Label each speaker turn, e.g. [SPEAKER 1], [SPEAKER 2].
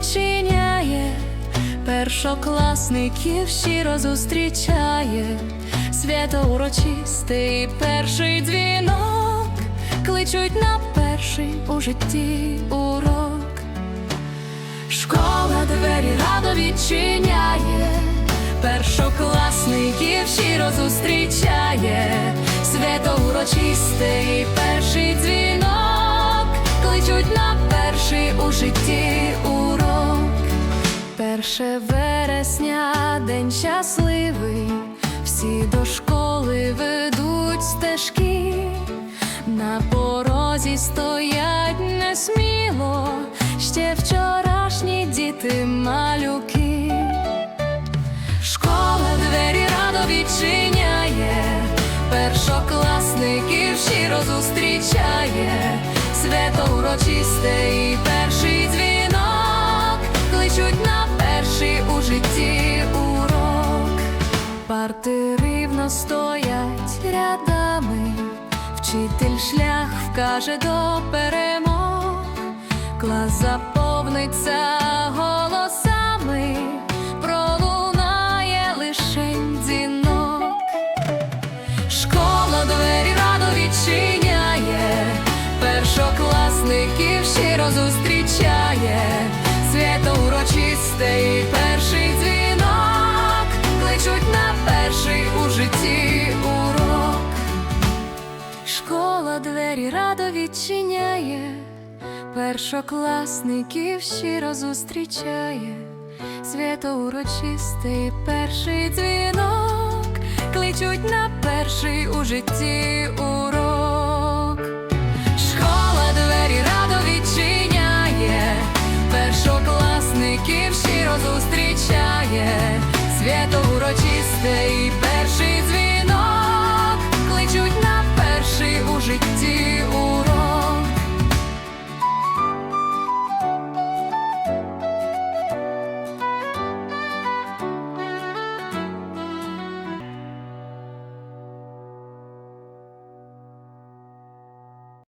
[SPEAKER 1] відчиняє, першокласників щиро зустрічає, свято урочистий перший дзвінок, кличуть на перший у житті урок. Школа двері радо відчиняє, першокласників щиро зустрічає, свято урочистий перший дзвінок, кличуть на перший у житті. Перше вересня, день щасливий, всі до школи ведуть стежки, на порозі стоять несміло, ще вчорашні діти малюки. Школа двері радо відчиняє, першокласників щиро зустрічає, свято урочисте і перший дзвінок, кличуть житті урок. Парти рівно стоять рядами, вчитель шлях вкаже до перемог, клас заповниться голосами, пролунає лишень дзвінок. Школа двері радо відчиняє, першокласників щиро зустрічає, свято урочисте і першокласників щиро зустрічає, свято урочистий перший дзвінок, кличуть на перший у житті урок. Школа двері радо відчиняє, першокласників щиро зустрічає, свято урочисте